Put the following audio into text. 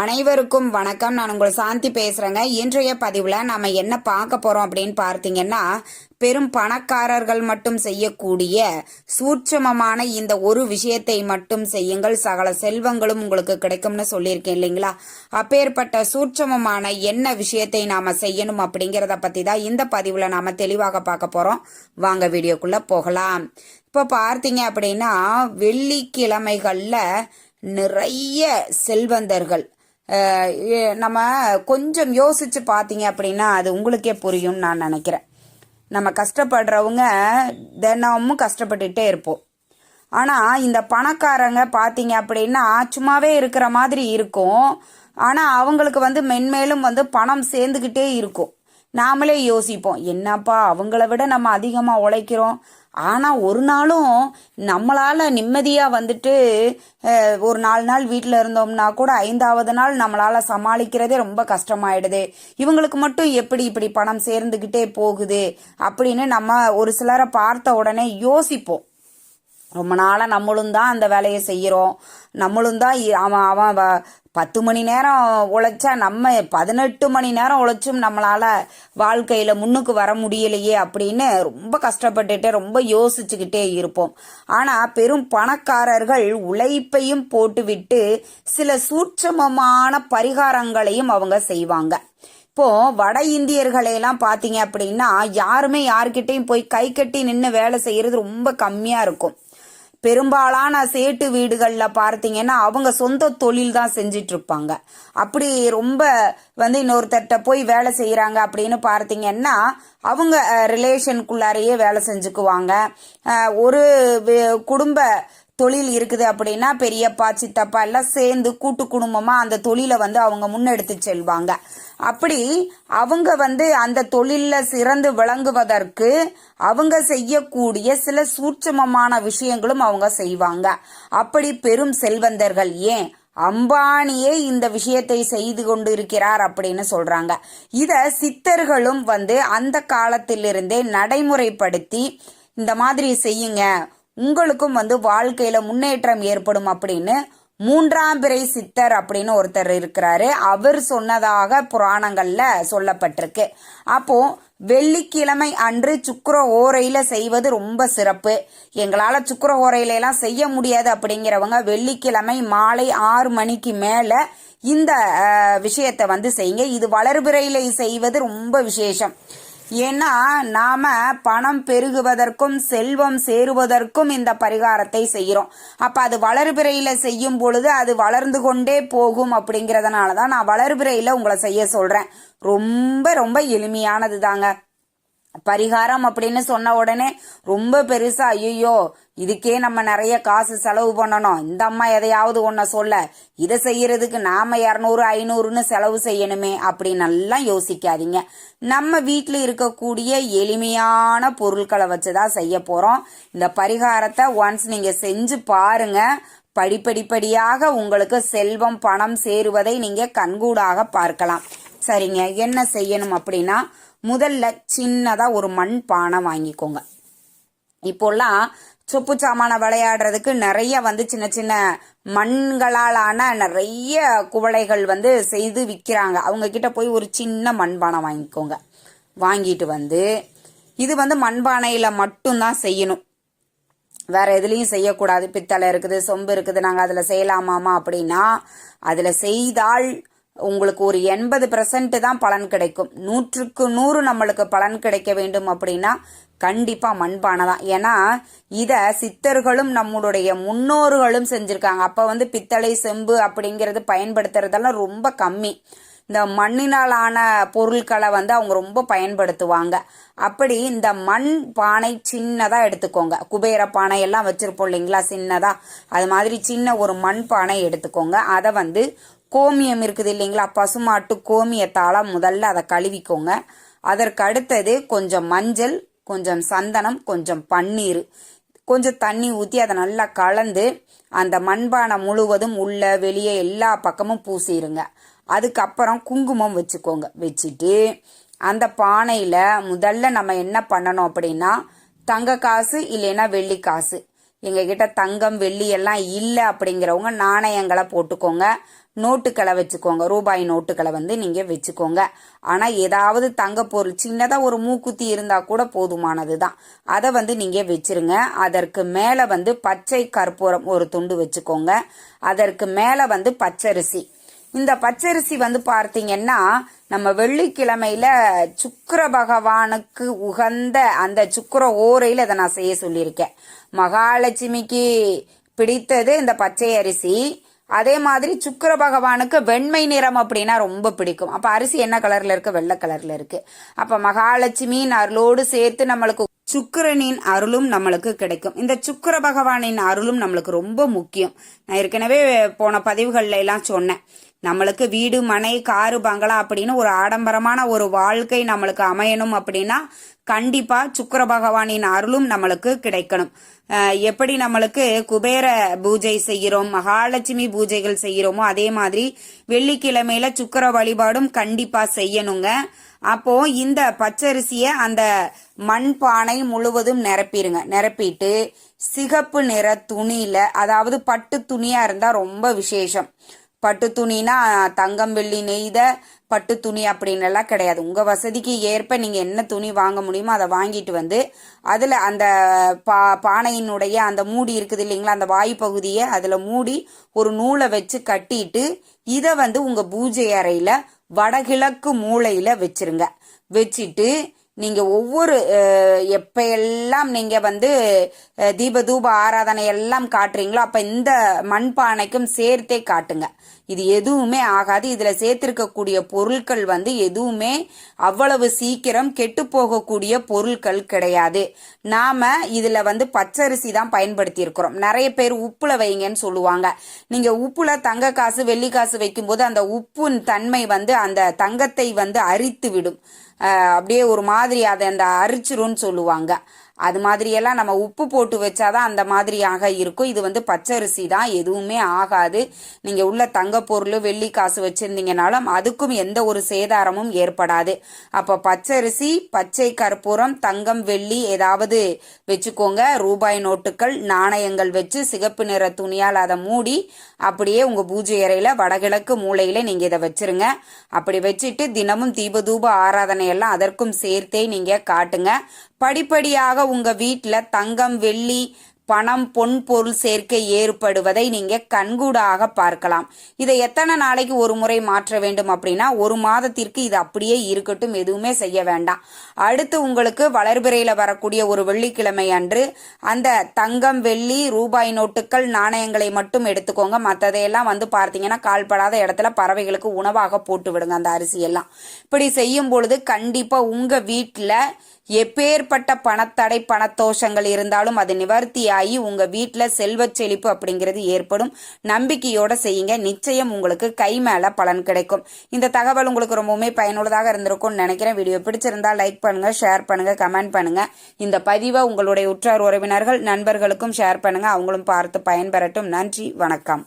அனைவருக்கும் வணக்கம். நான் உங்கள் சாந்தி பேசுறேங்க. இன்றைய பதிவுல நாம என்ன பார்க்க போறோம் அப்படின்னு பார்த்தீங்கன்னா பெரும் பணக்காரர்கள் மட்டும் செய்யக்கூடிய சூட்சமமான இந்த ஒரு விஷயத்தை மட்டும் செய்யுங்கள். சகல செல்வங்களும் உங்களுக்கு கிடைக்கும்னு சொல்லியிருக்கேன் இல்லைங்களா? அப்பேற்பட்ட சூட்சமமான என்ன விஷயத்தை நாம செய்யணும் அப்படிங்கிறத பத்தி தான் இந்த பதிவுல நாம தெளிவாக பார்க்க போறோம். வாங்க வீடியோக்குள்ள போகலாம். இப்போ பார்த்தீங்க அப்படின்னா வெள்ளிக்கிழமைகள்ல நிறைய செல்வந்தர்கள் நம்ம கொஞ்சம் யோசிச்சு பார்த்தீங்க அப்படின்னா அது உங்களுக்கே புரியும்னு நான் நினைக்கிறேன். நம்ம கஷ்டப்படுறவங்க தினமும் கஷ்டப்பட்டுட்டே இருப்போம். ஆனால் இந்த பணக்காரங்க பார்த்தீங்க அப்படின்னா சும்மாவே இருக்கிற மாதிரி இருக்கும். ஆனால் அவங்களுக்கு வந்து மென்மேலும் வந்து பணம் சேர்ந்துக்கிட்டே இருக்கும். நாமளே யோசிப்போம் என்னப்பா அவங்கள விட நம்ம அதிகமாக உழைக்கிறோம். ஆனால் ஒரு நாளும் நம்மளால் நிம்மதியாக வந்துட்டு ஒரு நாலு நாள் வீட்டில் இருந்தோம்னா கூட ஐந்தாவது நாள் நம்மளால் சமாளிக்கிறதே ரொம்ப கஷ்டமாயிடுது. இவங்களுக்கு மட்டும் எப்படி இப்படி பணம் சேர்ந்துக்கிட்டே போகுது அப்படின்னு நம்ம ஒரு சிலரை பார்த்த உடனே யோசிப்போம். ரொம்ப நாளாக நம்மளும் தான் அந்த வேலையை செய்கிறோம் நம்மளும் தான் இ- அவன் அவன் வ- பத்து மணி நேரம் உழைச்சா நம்ம பதினெட்டு மணி நேரம் உழைச்சும் நம்மளால வாழ்க்கையில முன்னுக்கு வர முடியலையே அப்படின்னு ரொம்ப கஷ்டப்பட்டுட்டு ரொம்ப யோசிச்சுக்கிட்டே இருப்போம். ஆனா பெரும் பணக்காரர்கள் உழைப்பையும் போட்டுவிட்டு சில சூட்சமமான பரிகாரங்களையும் அவங்க செய்வாங்க. இப்போ வட இந்தியர்களையெல்லாம் பார்த்தீங்க அப்படின்னா யாருமே யார்கிட்டையும் போய் கை கட்டி நின்று வேலை செய்யறது ரொம்ப கம்மியா இருக்கும். பெரும்பாலான சேட்டு வீடுகளில் பார்த்தீங்கன்னா அவங்க சொந்த தொழில் தான் செஞ்சிட்டு இருப்பாங்க அப்படி ரொம்ப வந்து இன்னொருத்தர்கிட்ட போய் வேலை செய்கிறாங்க அப்படின்னு பார்த்தீங்கன்னா அவங்க ரிலேஷனுக்குள்ளாரையே வேலை செஞ்சுக்குவாங்க. ஒரு குடும்ப தொழில் இருக்குது அப்படின்னா பெரியப்பா சித்தப்பா எல்லாம் சேர்ந்து கூட்டு குடும்பமா அந்த தொழிலை வந்து அவங்க முன்னெடுத்து செல்வாங்க. அப்படி அவங்க வந்து அந்த தொழிலில் சிறந்து விளங்குவதற்கு அவங்க செய்யக்கூடிய சில சூட்சமமான விஷயங்களும் அவங்க செய்வாங்க. அப்படி பெரும் செல்வந்தர்கள் ஏன்? அம்பானியே இந்த விஷயத்தை செய்து கொண்டு இருக்கிறார் அப்படின்னு சொல்றாங்க. இத சித்தர்களும் வந்து அந்த காலத்திலிருந்தே நடைமுறைப்படுத்தி இந்த மாதிரி செய்யுங்க உங்களுக்கும் வந்து வாழ்க்கையில முன்னேற்றம் ஏற்படும் அப்படின்னு மூன்றாம் பிறை சித்தர் அப்படின்னு ஒருத்தர் இருக்கிறாரு. அவர் சொன்னதாக புராணங்கள்ல சொல்லப்பட்டிருக்கு. அப்போ வெள்ளிக்கிழமை அன்று சுக்கர ஓரையில செய்வது ரொம்ப சிறப்பு. எங்களால சுக்கர ஓரையில எல்லாம் செய்ய முடியாது அப்படிங்கிறவங்க வெள்ளிக்கிழமை மாலை ஆறு மணிக்கு மேல இந்த விஷயத்தை வந்து செய்யுங்க. இது வளர்பிறையில செய்வது ரொம்ப விசேஷம். ஏன்னா நாம பணம் பெருகுவதற்கும் செல்வம் சேருவதற்கும் இந்த பரிகாரத்தை செய்கிறோம். அப்ப அது வளர்பிறையில செய்யும் பொழுது அது வளர்ந்து கொண்டே போகும் அப்படிங்கிறதுனால தான் நான் வளர்பிறையில உங்களை செய்ய சொல்றேன். ரொம்ப ரொம்ப எளிமையானது தாங்க பரிகாரம் அப்படின்னு சொன்ன உடனே ரொம்ப பெருசா ஐயோ இதுக்கே நம்ம நிறைய காசு செலவு பண்ணணும். இந்த அம்மா எதையாவது ஒன்ன சொல்ல இதை செய்யறதுக்கு நாம இரநூறு ஐநூறுன்னு செலவு செய்யணுமே அப்படின்னு எல்லாம் யோசிக்காதீங்க. நம்ம வீட்டில் இருக்கக்கூடிய எளிமையான பொருட்களை வச்சுதான் செய்ய போறோம். இந்த பரிகாரத்தை ஒன்ஸ் நீங்க செஞ்சு பாருங்க. படிப்படிப்படியாக உங்களுக்கு செல்வம் பணம் சேருவதை நீங்க கண்கூடாக பார்க்கலாம். சரிங்க என்ன செய்யணும் அப்படின்னா முதல்ல சின்னதாக ஒரு மண் பானை வாங்கிக்கோங்க. இப்போல்லாம் சொப்பு சாமான விளையாடுறதுக்கு நிறைய வந்து சின்ன சின்ன மண்களாலான நிறைய குவளைகள் வந்து செய்து விற்கிறாங்க அவங்க கிட்ட போய் ஒரு சின்ன மண்பானை வாங்கிக்கோங்க. வாங்கிட்டு வந்து இது வந்து மண்பானையில் மட்டும்தான் செய்யணும். வேற எதுலேயும் செய்யக்கூடாது. பித்தளை இருக்குது சொம்பு இருக்குது. நாங்கள் அதில் செய்யலாமாமா அப்படின்னா அதில் செய்தால் உங்களுக்கு ஒரு எண்பது பெர்சன்ட் தான் பலன் கிடைக்கும். நூற்றுக்கு நூறு நம்மளுக்கு பலன் கிடைக்க வேண்டும் அப்படின்னா கண்டிப்பா மண்பானை தான். ஏன்னா இத சித்தர்களும் நம்மளுடைய முன்னோர்களும் செஞ்சிருக்காங்க. அப்ப வந்து பித்தளை செம்பு அப்படிங்கிறது பயன்படுத்துறதெல்லாம் ரொம்ப கம்மி. இந்த மண்ணினாலான பொருட்களை வந்து அவங்க ரொம்ப பயன்படுத்துவாங்க. அப்படி இந்த மண் பானை சின்னதா எடுத்துக்கோங்க. குபேர பானை எல்லாம் வச்சிருப்போம் இல்லைங்களா? சின்னதா. அது மாதிரி சின்ன ஒரு மண் பானை எடுத்துக்கோங்க. அதை வந்து கோமியம் இருக்குது இல்லைங்களா? பசுமாட்டு கோமியத்தால் முதல்ல அதை கழுவிக்கோங்க. அதற்கு அடுத்தது கொஞ்சம் மஞ்சள் கொஞ்சம் சந்தனம் கொஞ்சம் பன்னீர். கொஞ்சம் தண்ணி ஊற்றி அதை நல்லா கலந்து அந்த மண்பானை முழுவதும் உள்ள வெளியே எல்லா பக்கமும் பூசிடுங்க அதுக்கப்புறம் குங்குமம் வச்சுக்கோங்க. வச்சுட்டு அந்த பானையில் முதல்ல நம்ம என்ன பண்ணணும் அப்படின்னா தங்க காசு இல்லைன்னா வெள்ளி காசு. எங்ககிட்ட தங்கம் வெள்ளி எல்லாம் இல்லை அப்படிங்கிறவங்க நாணயங்களை போட்டுக்கோங்க. நோட்டுக்களை வச்சுக்கோங்க. ரூபாய் நோட்டுகளை வந்து நீங்க வச்சுக்கோங்க. ஆனா ஏதாவது தங்க பொருள் சின்னதா ஒரு மூக்குத்தி இருந்தா கூட போதுமானது தான் அதை வந்து நீங்க வச்சிருங்க. அதற்கு மேல வந்து பச்சை கற்பூரம் ஒரு துண்டு வச்சுக்கோங்க. அதற்கு மேல வந்து பச்சரிசி. இந்த பச்சரிசி வந்து பார்த்தீங்கன்னா நம்ம வெள்ளிக்கிழமையில சுக்கர பகவானுக்கு உகந்த அந்த சுக்கர ஓரையில் இதை நான் செய்ய சொல்லியிருக்கேன். மகாலட்சுமிக்கு பிடித்தது இந்த பச்சை அரிசி. அதே மாதிரி சுக்கர பகவானுக்கு வெண்மை நிறம் அப்படின்னா ரொம்ப பிடிக்கும். அப்போ அரிசி என்ன கலரில் இருக்கு? வெள்ளை கலரில் இருக்கு. அப்போ மகாலட்சுமி அருளோடு சேர்த்து நம்மளுக்கு சுக்கிரனின் அருளும் நம்மளுக்கு கிடைக்கும். இந்த சுக்கர பகவானின் அருளும் நம்மளுக்கு ரொம்ப முக்கியம். நான் ஏற்கனவே போன பதிவுகள்ல எல்லாம் சொன்னேன். நம்மளுக்கு வீடு மனை காரு பங்களா அப்படின்னு ஒரு ஆடம்பரமான ஒரு வாழ்க்கை நம்மளுக்கு அமையணும் அப்படின்னா கண்டிப்பா சுக்கர பகவானின் அருளும் நம்மளுக்கு கிடைக்கணும். எப்படி நம்மளுக்கு குபேர பூஜை செய்கிறோம் மகாலட்சுமி பூஜைகள் செய்கிறோமோ அதே மாதிரி வெள்ளிக்கிழமையில சுக்கிர வழிபாடும் கண்டிப்பா செய்யணுங்க. அப்போ இந்த பச்சரிசிய அந்த மண் பானை முழுவதும் நிரப்பிடுங்க நிரப்பிட்டு சிகப்பு நிற துணியில அதாவது பட்டு துணியா இருந்தா ரொம்ப விசேஷம். பட்டு துணினா தங்கம் வெள்ளி நெய்த பட்டு துணி அப்படின்னு எல்லாம் கிடையாது. உங்க வசதிக்கு ஏற்ப நீங்க என்ன துணி வாங்க முடியுமோ அதை வாங்கிட்டு வந்து அதுல அந்த பா பானையினுடைய அந்த மூடி இருக்குது இல்லைங்களா அந்த வாய் பகுதியை அதுல மூடி ஒரு நூலை வச்சு கட்டிட்டு இதை வந்து உங்க பூஜை அறையில வடகிழக்கு மூலையில வச்சிருங்க. வச்சுட்டு நீங்க ஒவ்வொரு எப்பெல்லாம் எல்லாம் நீங்க வந்து தீப தூப ஆராதனை எல்லாம் காட்டுறீங்களோ அப்ப இந்த மண்பானைக்கும் சேர்த்தே காட்டுங்க. இது எதுவுமே ஆகாது. இதுல சேர்த்திருக்கக்கூடிய பொருட்கள் வந்து எதுவுமே அவ்வளவு சீக்கிரம் கெட்டு போகக்கூடிய பொருட்கள் கிடையாது. நாம இதுல வந்து பச்சரிசி தான் பயன்படுத்தி இருக்கிறோம் நிறைய பேர் உப்புல வைங்கன்னு சொல்லுவாங்க. நீங்க உப்புல தங்க காசு வெள்ளி காசு வைக்கும்போது அந்த உப்பின் தன்மை வந்து அந்த தங்கத்தை வந்து அரித்து விடும் அப்படியே ஒரு மாதிரி அதை அந்த அரிச்சிரும்னு சொல்லுவாங்க. அது மாதிரியெல்லாம் நம்ம உப்பு போட்டு வச்சாதான் அந்த மாதிரியாக இருக்கும். இது வந்து பச்சரிசி தான் எதுவுமே ஆகாது. நீங்கள் உள்ள தங்க பொருள் வெள்ளி காசு வச்சுருந்தீங்கனாலும் அதுக்கும் எந்த ஒரு சேதாரமும் ஏற்படாது. அப்போ பச்சரிசி பச்சை கற்பூரம் தங்கம் வெள்ளி ஏதாவது வச்சுக்கோங்க. ரூபாய் நோட்டுகள் நாணயங்கள் வச்சு சிகப்பு நிற துணியால் அதை மூடி அப்படியே உங்கள் பூஜை அறையில் வடகிழக்கு மூலையில் நீங்கள் இதை வச்சுருங்க. அப்படி வச்சுட்டு தினமும் தீபதூப ஆராதனை எல்லாம் அதற்கும் சேர்த்தே நீங்கள் காட்டுங்க. படிப்படியாக உங்க வீட்டில் தங்கம் வெள்ளி பணம் பொன் பொருள் சேர்க்கை ஏற்படுவதை நீங்க கண்கூடாக பார்க்கலாம். இதை எத்தனை நாளைக்கு ஒரு முறை மாற்ற வேண்டும் அப்படின்னா ஒரு மாதத்திற்கு இது அப்படியே இருக்கட்டும் எதுவுமே செய்ய வேண்டாம். அடுத்து உங்களுக்கு வளர்பிறையில வரக்கூடிய ஒரு வெள்ளிக்கிழமை அன்று அந்த தங்கம் வெள்ளி ரூபாய் நோட்டுகள் நாணயங்களை மட்டும் எடுத்துக்கோங்க. மற்றதையெல்லாம் வந்து பார்த்தீங்கன்னா கால்படாத இடத்துல பறவைகளுக்கு உணவாக போட்டு விடுங்க அந்த அரிசி எல்லாம் இப்படி செய்யும் பொழுது கண்டிப்பா உங்க வீட்டில் எப்பேற்பட்ட பணத்தடை பணத்தோஷங்கள் இருந்தாலும் அது நிவர்த்தியாகி உங்க வீட்டில் செல்வ செழிப்பு அப்படிங்கிறது ஏற்படும். நம்பிக்கையோட செய்யுங்க. நிச்சயம் உங்களுக்கு கை மேல பலன் கிடைக்கும். இந்த தகவல் உங்களுக்கு ரொம்பவுமே பயனுள்ளதாக இருந்திருக்கும்னு நினைக்கிறேன். வீடியோ பிடிச்சிருந்தா லைக் பண்ணுங்க ஷேர் பண்ணுங்க கமெண்ட் பண்ணுங்க. இந்த பதிவை உங்களுடைய உற்றார் உறவினர்கள் நண்பர்களுக்கும் ஷேர் பண்ணுங்க. அவங்களும் பார்த்து பயன்பெறட்டும். நன்றி வணக்கம்.